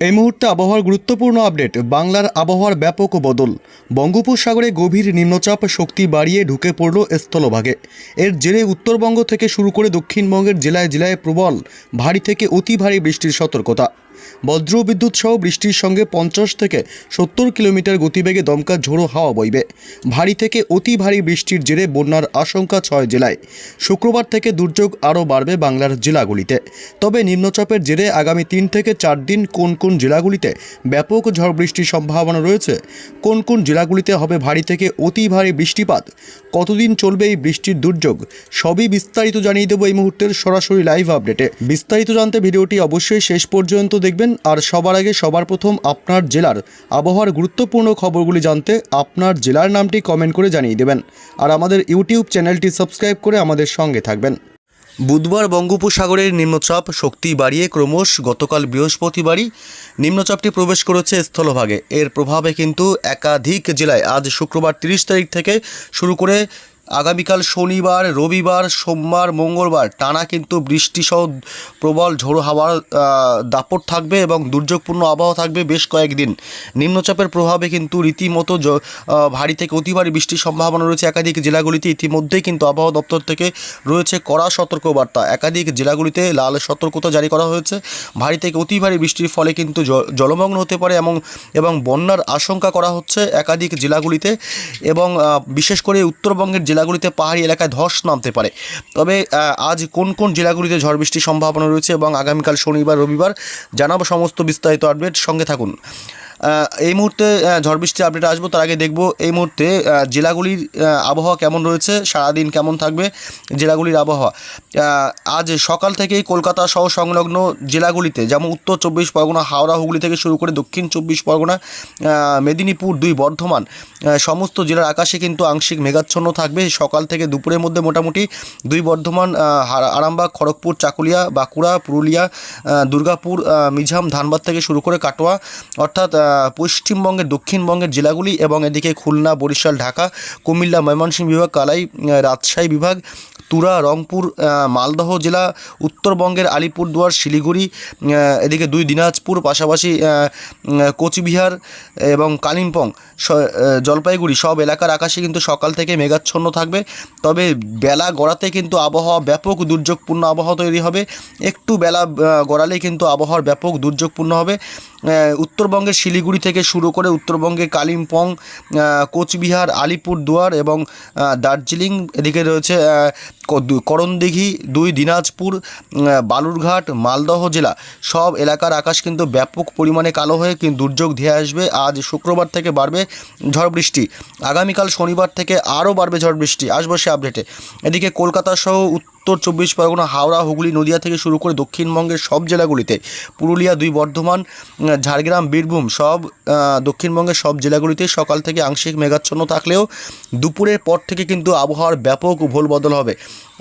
এই মুহূর্তে আবহাওয়ার গুরুত্বপূর্ণ আপডেট, বাংলার আবহাওয়ার ব্যাপক বদল। বঙ্গোপসাগরে গভীর নিম্নচাপ শক্তি বাড়িয়ে ঢুকে পড়ল স্থলভাগে। এর জেরে উত্তরবঙ্গ থেকে শুরু করে দক্ষিণবঙ্গের জেলায় জেলায় প্রবল, ভারী থেকে অতি ভারী বৃষ্টির সতর্কতা। বজ্র বিদ্যুৎ সহ বৃষ্টির সঙ্গে পঞ্চাশ থেকে সত্তর কিলোমিটার গতিবেগে দমকা ঝোড়ো হাওয়া বইবে। ভারী থেকে অতি ভারী বৃষ্টির জেরে বন্যার আশঙ্কা ছয় জেলায়। শুক্রবার থেকে দুর্যোগ আরও বাড়বে বাংলার জেলাগুলিতে। তবে নিম্নচাপের জেরে আগামী তিন থেকে চার দিন কোন কোন জেলাগুলিতে ব্যাপক ঝড় বৃষ্টির সম্ভাবনা রয়েছে? কোন কোন জেলাগুলিতে হবে ভারী থেকে অতি ভারী বৃষ্টিপাত? কতদিন চলবে এই বৃষ্টির দুর্যোগ? সবই বিস্তারিত জানিয়ে দেবো এই মুহূর্তের সরাসরি লাইভ আপডেটে বিস্তারিত জানতে ভিডিওটি অবশ্যই শেষ পর্যন্ত দেখবেন আর সবার আগে সবার প্রথম আপনার জেলার আবহাওয়ার গুরুত্বপূর্ণ খবরগুলি জানতে আপনার জেলার নামটি কমেন্ট করে জানিয়ে দেবেন। আর আমাদের ইউটিউব চ্যানেলটি সাবস্ক্রাইব করে আমাদের সঙ্গে থাকবেন। বুধবার বঙ্গোপসাগরের নিম্নচাপ শক্তি বাড়িয়ে ক্রমশ গতকাল বৃহস্পতিবারই নিম্নচাপটি প্রবেশ করেছে স্থলভাগে। এর প্রভাবে কিন্তু একাধিক জেলায় আজ শুক্রবার তিরিশ তারিখ থেকে শুরু করে আগামীকাল শনিবার, রবিবার, সোমবার, মঙ্গলবার টানা কিন্তু বৃষ্টিসহ প্রবল ঝোড়ো হাওয়ার দাপট থাকবে এবং দুর্যোগপূর্ণ আবহাওয়া থাকবে বেশ কয়েকদিন। নিম্নচাপের প্রভাবে কিন্তু রীতিমতো ভারী থেকে অতি ভারী বৃষ্টির সম্ভাবনা রয়েছে একাধিক জেলাগুলিতে। ইতিমধ্যেই কিন্তু আবহাওয়া দপ্তর থেকে রয়েছে কড়া সতর্কবার্তা। একাধিক জেলাগুলিতে লাল সতর্কতা জারি করা হয়েছে। ভারী থেকে অতি ভারী বৃষ্টির ফলে কিন্তু জলমগ্ন হতে পারে এবং এবং বন্যার আশঙ্কা করা হচ্ছে একাধিক জেলাগুলিতে এবং বিশেষ করে উত্তরবঙ্গের জেলাগুলিতে পাহাড়ি এলাকায় ধস নামতে পারে। তবে আজ কোন কোন জেলাগুলিতে ঝড় বৃষ্টির সম্ভাবনা রয়েছে এবং আগামীকাল শনিবার, রবিবার জানাব সমস্ত বিস্তারিত আপডেট। সঙ্গে থাকুন। এই মুহূর্তে ঝড় বৃষ্টির আপডেট আসব, তার আগে দেখব এই মুহূর্তে জেলাগুলির আবহাওয়া কেমন রয়েছে, সারাদিন কেমন থাকবে জেলাগুলির আবহাওয়া। আজ সকাল থেকেই কলকাতা সহ সংলগ্ন জেলাগুলিতে, যেমন উত্তর চব্বিশ পরগনা, হাওড়া, হুগলি থেকে শুরু করে দক্ষিণ চব্বিশ পরগনা মেদিনীপুর দুই, বর্ধমান সমস্ত জেলার আকাশে কিন্তু আংশিক মেঘাচ্ছন্ন থাকবে। সকাল থেকে দুপুরের মধ্যে মোটামুটি দুই, বর্ধমান আরামবাগ, খড়গপুর, চাকুলিয়া, বাঁকুড়া, পুরুলিয়া দুর্গাপুর মিঝাম ধানবাদ থেকে শুরু করে কাটোয়া, অর্থাৎ পশ্চিমবঙ্গের, দক্ষিণবঙ্গের জেলাগুলি এবং এদিকে খুলনা, বরিশাল, ঢাকা, কুমিল্লা, ময়মনসিংহ বিভাগ, কালাই রাজশাহী বিভাগ, তুরা, রংপুর মালদহ জেলা, উত্তরবঙ্গের আলিপুরদুয়ার, শিলিগুড়ি এদিকে দুই দিনাজপুর, পাশাপাশি কোচবিহার এবং কালিম্পং জলপাইগুড়ি সব এলাকার আকাশে কিন্তু সকাল থেকে মেঘাচ্ছন্ন থাকবে। তবে বেলা গড়াতে কিন্তু আবহাওয়া ব্যাপক দুর্যোগপূর্ণ আবহাওয়া তৈরি হবে। একটু বেলা গড়ালে কিন্তু আবহাওয়ার ব্যাপক দুর্যোগপূর্ণ হবে। উত্তরবঙ্গের শিলিগুড়ি থেকে শুরু করে উত্তরবঙ্গের কালিম্পং কোচবিহার, আলিপুরদুয়ার এবং দার্জিলিং, এদিকে রয়েছে করণদিঘি, দুই দিনাজপুর বালুরঘাট, মালদহ জেলা। সব এলাকার আকাশ কিন্তু ব্যাপক পরিমাণে কালো হয়ে কিন্তু দুর্যোগ ধেয়ে আসবে। আজ শুক্রবার থেকে বাড়বে ঝড় বৃষ্টি। আগামীকাল শনিবার থেকে আরও বাড়বে ঝড় বৃষ্টি। আসব সে আপডেটে। এদিকে কলকাতা সহ উত্তর চব্বিশ পরগনা, হাওড়া, হুগলি, নদিয়া থেকে শুরু করে দক্ষিণবঙ্গের সব জেলাগুলিতে পুরুলিয়া, দুই বর্ধমান, ঝাড়গ্রাম, বীরভূম সব দক্ষিণবঙ্গের সব জেলাগুলিতে সকাল থেকে আংশিক মেঘাচ্ছন্ন থাকলেও দুপুরের পর থেকে কিন্তু আবহাওয়ার ব্যাপক ভোল বদল হবে।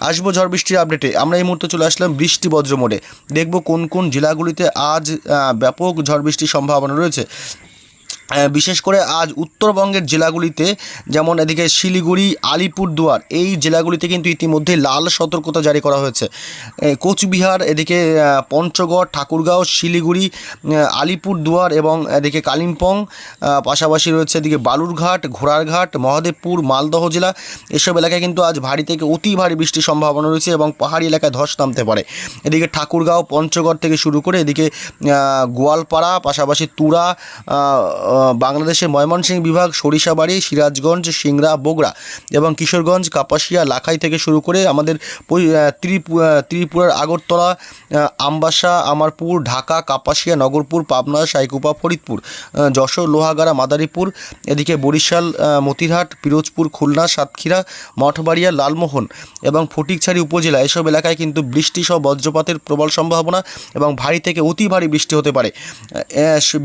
আসব ঝড় বৃষ্টির আপডেটে। আমরা এই মুহূর্তে চলে আসলাম বৃষ্টি বজ্র মোড়ে। দেখব কোন কোন জেলাগুলিতে আজ ব্যাপক ঝড় বৃষ্টির সম্ভাবনা রয়েছে। বিশেষ করে আজ উত্তরবঙ্গের জেলাগুলিতে, যেমন এদিকে শিলিগুড়ি, আলিপুরদুয়ার, এই জেলাগুলিতে কিন্তু ইতিমধ্যে লাল সতর্কতা জারি করা হয়েছে। কোচবিহার, এদিকে পঞ্চগড়, ঠাকুরগাঁও, শিলিগুড়ি আলিপুরদুয়ার এবং এদিকে কালিম্পং পাশাপাশি রয়েছে এদিকে বালুরঘাট, ঘোড়ারঘাট, মহাদেবপুর, মালদহ জেলা। এসব এলাকায় কিন্তু আজ ভারী থেকে অতি ভারী বৃষ্টির সম্ভাবনা রয়েছে এবং পাহাড়ি এলাকায় ধস নামতে পারে। এদিকে ঠাকুরগাঁও, পঞ্চগড় থেকে শুরু করে এদিকে গোয়ালপাড়া, পাশাপাশি তুরা বাংলাদেশের ময়মনসিংহ বিভাগ, সরিষাবাড়ি, সিরাজগঞ্জ, সিংড়া, বগুড়া এবং কিশোরগঞ্জ, কাপাসিয়া, লাখাই থেকে শুরু করে আমাদের ত্রিপুরার আগরতলা আমবাসা, আমারপুর, ঢাকা, কাপাসিয়া, নগরপুর, পাবনা, সাইকুপা, ফরিদপুর যশোর, লোহাগাড়া, মাদারীপুর, এদিকে বরিশাল মতিরহাট, পিরোজপুর, খুলনা, সাতক্ষীরা, মঠবাড়িয়া, লালমোহন এবং ফটিকছড়ি উপজেলা এসব এলাকায় কিন্তু বৃষ্টি সহ বজ্রপাতের প্রবল সম্ভাবনা এবং ভারী থেকে অতি ভারী বৃষ্টি হতে পারে।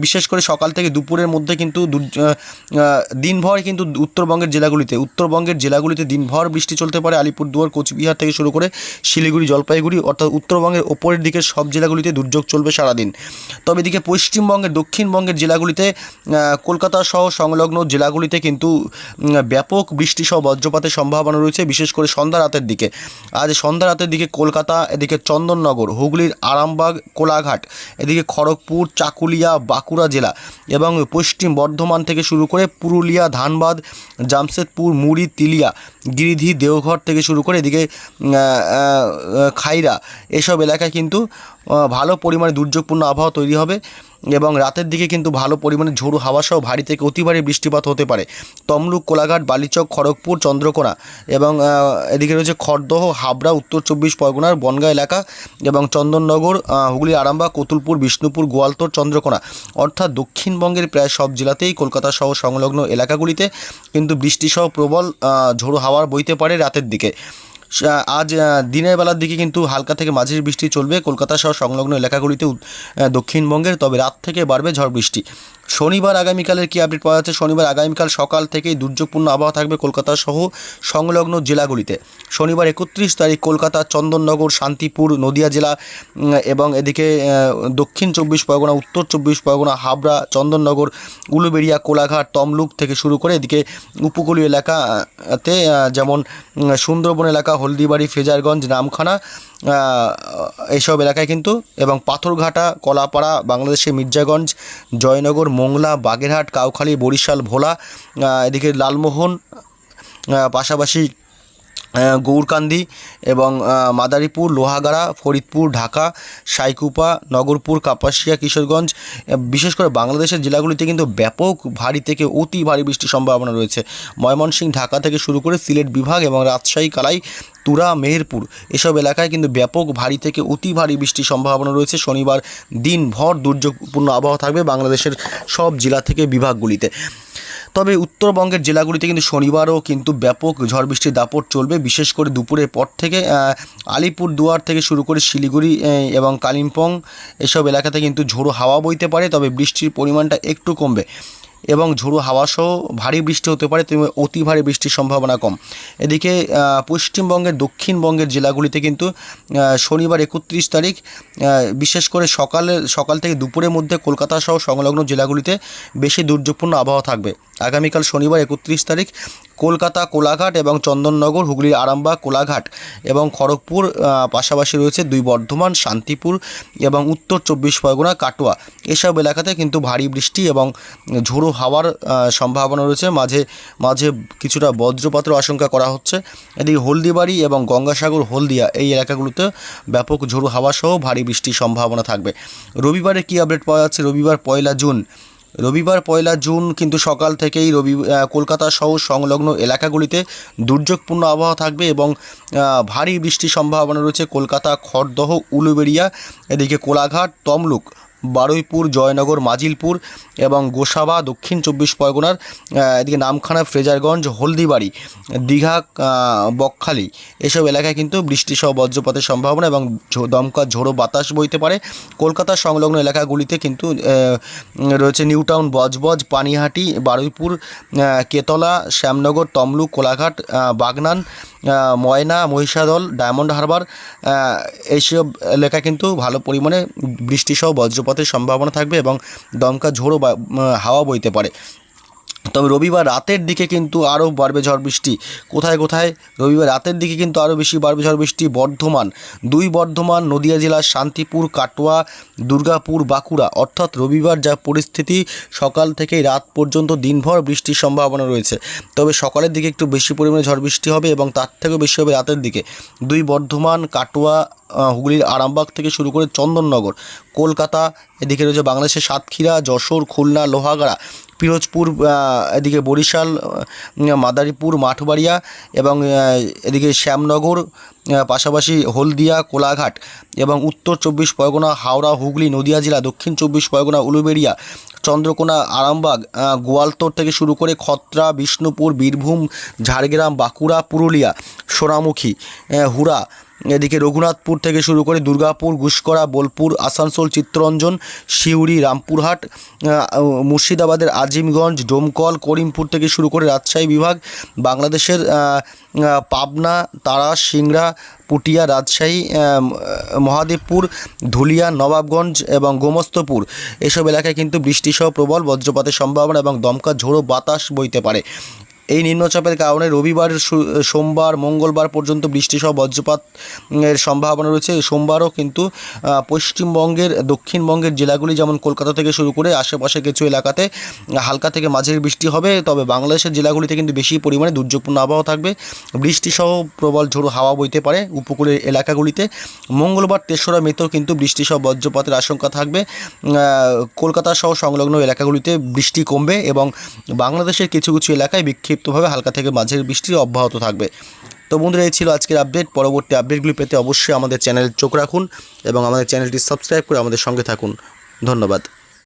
বিশেষ করে সকাল থেকে দুপুরের মধ্যে মধ্যে কিন্তু দিনভর কিন্তু উত্তরবঙ্গের জেলাগুলিতে উত্তরবঙ্গের জেলাগুলিতে দিনভর বৃষ্টি চলতে পারে। আলিপুরদুয়ার, কোচবিহার থেকে শুরু করে শিলিগুড়ি, জলপাইগুড়ি, অর্থাৎ উত্তরবঙ্গের ওপরের দিকে সব জেলাগুলিতে দুর্যোগ চলবে সারাদিন। তবে এদিকে পশ্চিমবঙ্গের, দক্ষিণবঙ্গের জেলাগুলিতে কলকাতা সহ সংলগ্ন জেলাগুলিতে কিন্তু ব্যাপক বৃষ্টি সহ বজ্রপাতের সম্ভাবনা রয়েছে, বিশেষ করে সন্ধ্যা রাতের দিকে। আজ সন্ধ্যা রাতের দিকে কলকাতা, এদিকে চন্দননগর, হুগলির আরামবাগ, কোলাঘাট, এদিকে খড়গপুর, চাকুলিয়া, বাঁকুড়া জেলা এবং পশ্চিম বর্ধমান থেকে শুরু করে পুরুলিয়া, ধানবাদ, জামশেদপুর, মুড়ি, তিলিয়া, গিরিধি, দেওঘর থেকে শুরু করে এদিকে খাইরা, এসব এলাকায় কিন্তু ভালো পরিমাণে দুর্যোগপূর্ণ আবহাওয়া তৈরি হবে। এবং রাতের দিকে কিন্তু ভালো পরিমাণে ঝোড়ো হাওয়া সহ ভারী থেকে অতি ভারী বৃষ্টিপাত হতে পারে। তমলুক, কোলাঘাট, বালিচক, খড়গপুর, চন্দ্রকোনা এবং এদিকে রয়েছে খড়দহ, হাবড়া, উত্তর চব্বিশ পরগনার বনগাঁ এলাকা এবং চন্দননগর হুগলি, আরামবাগ, কতুলপুর, বিষ্ণুপুর, গোয়ালতোর, চন্দ্রকোনা। অর্থাৎ দক্ষিণবঙ্গের প্রায় সব জেলাতেই কলকাতা সহ সংলগ্ন এলাকাগুলিতে কিন্তু বৃষ্টিসহ প্রবল ঝোড়ো হাওয়ার বইতে পারে রাতের দিকে। আজ দিনের বেলার দিকে কিন্তু হালকা থেকে মাঝারি বৃষ্টি চলবে। কলকাতা সহ সংলগ্ন এলাকাগুলিতে দক্ষিণবঙ্গের, তবে রাত থেকে বাড়বে ঝড় বৃষ্টি। শনিবার আগামীকালের কি আপডেট পাওয়া যাচ্ছে? শনিবার আগামীকাল সকাল থেকেই দুর্যোগপূর্ণ আবহাওয়া থাকবে কলকাতা সহ সংলগ্ন জেলাগুলিতে। শনিবার একত্রিশ তারিখ কলকাতা, চন্দননগর, শান্তিপুর, নদিয়া জেলা এবং এদিকে দক্ষিণ চব্বিশ পরগনা, উত্তর চব্বিশ পরগনা, হাবড়া, চন্দননগর, উলুবেড়িয়া, কোলাঘাট, তমলুক থেকে শুরু করে এদিকে উপকূলীয় এলাকাতে যেমন সুন্দরবন এলাকা হলদিবাড়ি, ফেজারগঞ্জ, নামখানা এইসব এলাকায় কিন্তু এবং পাথরঘাটা, কলাপাড়া বাংলাদেশের মির্জাগঞ্জ, জয়নগর, মোংলা, বাগেরহাট, কাউখালী, বরিশাল, ভোলা এদিকে লালমোহন পাশাপাশি গৌরকান্দি এবং মাদারীপুর, লোহাগাড়া, ফরিদপুর, ঢাকা, সাইকুপা, নগরপুর, কাপাসিয়া, কিশোরগঞ্জ বিশেষ করে বাংলাদেশের জেলাগুলিতে কিন্তু ব্যাপক ভারী থেকে অতি ভারী বৃষ্টির সম্ভাবনা রয়েছে। ময়মনসিংহ, ঢাকা থেকে শুরু করে সিলেট বিভাগ এবং রাজশাহী, কালাই, তুরা, মেহেরপুর এসব এলাকায় কিন্তু ব্যাপক ভারী থেকে অতি ভারী বৃষ্টির সম্ভাবনা রয়েছে। শনিবার দিনভর দুর্যোগপূর্ণ আবহাওয়া থাকবে বাংলাদেশের সব জেলা থেকে বিভাগগুলিতে। তবে উত্তরবঙ্গের জেলাগুলিতে কিন্তু শনিবারও কিন্তু ব্যাপক ঝড় বৃষ্টির দাপট চলবে। বিশেষ করে দুপুরের পর থেকে আলিপুর দুয়ার থেকে শুরু করে শিলিগুড়ি এবং কালিম্পং এসব এলাকাতে কিন্তু ঝোড়ো হাওয়া বইতে পারে, তবে বৃষ্টির পরিমাণটা একটু কমবে। এবং ঝোড়ো হাওয়াসহ ভারী বৃষ্টি হতে পারে, তবে অতি ভারী বৃষ্টির সম্ভাবনা কম। এদিকে পশ্চিমবঙ্গের দক্ষিণবঙ্গের জেলাগুলিতে কিন্তু শনিবার একত্রিশ তারিখ বিশেষ করে সকালে, সকাল থেকে দুপুরের মধ্যে কলকাতা সহ সংলগ্ন জেলাগুলিতে বেশি দুর্যোগপূর্ণ আবহাওয়া থাকবে। আগামীকাল শনিবার একত্রিশ তারিখ কলকাতা কোলাঘাট এবং চন্দননগর হুগলির আরামবাগ, কোলাঘাট এবং খড়গপুর পাশাপাশি রয়েছে দুই বর্ধমান, শান্তিপুর এবং উত্তর চব্বিশ পরগনা, কাটোয়া। এসব এলাকাতে কিন্তু ভারী বৃষ্টি এবং ঝোড়ো হাওয়ার সম্ভাবনা রয়েছে। মাঝে মাঝে কিছুটা বজ্রপাতের আশঙ্কা করা হচ্ছে। এদিকে হলদিবাড়ি এবং গঙ্গাসাগর, হলদিয়া এই এলাকাগুলোতে ব্যাপক ঝোড়ো হাওয়া সহ ভারী বৃষ্টির সম্ভাবনা থাকবে। রবিবারে কি আপডেট পাওয়া যাচ্ছে? রবিবার পয়লা জুন। রবিবার পয়লা জুন, কিন্তু সকাল থেকেই রবি কলকাতা সহ সংলগ্ন এলাকাগুলিতে দুর্যোগপূর্ণ আবহাওয়া থাকবে এবং ভারী বৃষ্টির সম্ভাবনা রয়েছে। কলকাতা, খড়দহ, উলুবেড়িয়া, এদিকে কোলাঘাট, তমলুক। বারুইপুর, জয়নগর, মাজিলপুর এবং গোসাবা, দক্ষিণ চব্বিশ পরগনার এদিকে নামখানা, ফ্রেজারগঞ্জ, হলদিবাড়ি, দীঘা বকখালি। এসব এলাকায় কিন্তু বৃষ্টি সহ বজ্রপাতের সম্ভাবনা এবং দমকা ঝোড়ো বাতাস বইতে পারে। কলকাতা সংলগ্ন এলাকাগুলিতে কিন্তু রয়েছে নিউটাউন, বজবজ, পানিহাটি, বারুইপুর কেতলা, শ্যামনগর, তমলুক, কোলাঘাট বাগনান ময়না, মহিষাদল, ডায়মন্ড হারবার এইসব এলাকায় কিন্তু ভালো পরিমাণে বৃষ্টিসহ বজ্রপাতের সম্ভাবনা থাকবে এবং দমকা ঝোড়ো হাওয়া বইতে পারে। তবে রবিবার রাতের দিকে কিন্তু আরও বাড়বে ঝড় বৃষ্টি। কোথায় কোথায়? রবিবার রাতের দিকে কিন্তু আরও বেশি বাড়বে ঝড় বৃষ্টি। বর্ধমান, দুই বর্ধমান, নদিয়া জেলার শান্তিপুর, কাটোয়া, দুর্গাপুর, বাঁকুড়া। অর্থাৎ রবিবার যা পরিস্থিতি, সকাল থেকে রাত পর্যন্ত দিনভর বৃষ্টির সম্ভাবনা রয়েছে। তবে সকালের দিকে একটু বেশি পরিমাণে ঝড় বৃষ্টি হবে এবং তার থেকেও বেশি হবে রাতের দিকে। দুই বর্ধমান, কাটোয়া হুগলির আরামবাগ থেকে শুরু করে চন্দননগর, কলকাতা, এদিকে রয়েছে বাংলাদেশের সাতক্ষীরা, যশোর, খুলনা, লোহাগাড়া। পিরোজপুর এদিকে বরিশাল মাদারীপুর মাঠবাড়িয়া এবং এদিকে শ্যামনগর পাশাপাশি হলদিয়া কোলাঘাট এবং উত্তর চব্বিশ পরগনা হাওড়া হুগলি নদিয়া জেলা দক্ষিণ চব্বিশ পরগনা উলুবেড়িয়া চন্দ্রকোনা আরামবাগ আহ, গোয়ালতোড় থেকে শুরু করে খত্রা বিষ্ণুপুর বীরভূম ঝাড়গ্রাম বাঁকুড়া পুরুলিয়া সোনামুখী হুড়া এদিকে রঘুনাথপুর থেকে শুরু করে দুর্গাপুর গুসকরা বোলপুর, আসানসোল, চিত্তরঞ্জন, সিউড়ি, রামপুরহাট মুর্শিদাবাদের আজিমগঞ্জ, ডোমকল, করিমপুর থেকে শুরু করে রাজশাহী বিভাগ, বাংলাদেশের পাবনা, তারা, সিংড়া, পুটিয়া, রাজশাহী মহাদেবপুর, ধুলিয়া, নবাবগঞ্জ এবং গোমস্তপুর। এসব এলাকায় কিন্তু বৃষ্টিসহ প্রবল বজ্রপাতের সম্ভাবনা এবং দমকা ঝোড়ো বাতাস বইতে পারে। এই নিম্নচাপের কারণে রবিবার সোমবার, মঙ্গলবার পর্যন্ত বৃষ্টিসহ বজ্রপাত এর সম্ভাবনা রয়েছে। সোমবারও কিন্তু পশ্চিমবঙ্গের, দক্ষিণবঙ্গের জেলাগুলি যেমন কলকাতা থেকে শুরু করে আশেপাশে কিছু এলাকাতে হালকা থেকে মাঝের বৃষ্টি হবে। তবে বাংলাদেশের জেলাগুলিতে কিন্তু বেশি পরিমাণে দুর্যোগপূর্ণ আবহাওয়া থাকবে। বৃষ্টিসহ প্রবল ঝোড়ো হাওয়া বইতে পারে উপকূলের এলাকাগুলিতে। মঙ্গলবার তেসরা মেতেও কিন্তু বৃষ্টিসহ বজ্রপাতের আশঙ্কা থাকবে। কলকাতা সহ সংলগ্ন এলাকাগুলিতে বৃষ্টি কমবে এবং বাংলাদেশের কিছু কিছু এলাকায় বিক্ষিপ্তভাবে হালকা থেকে মাঝের বৃষ্টি অব্যাহত থাকবে। তো বন্ধুরা, এই ছিল আজকের আপডেট। পরবর্তী আপডেটগুলি পেতে অবশ্যই আমাদের চ্যানেল চোখ রাখুন এবং আমাদের চ্যানেলটি সাবস্ক্রাইব করে আমাদের সঙ্গে থাকুন। ধন্যবাদ।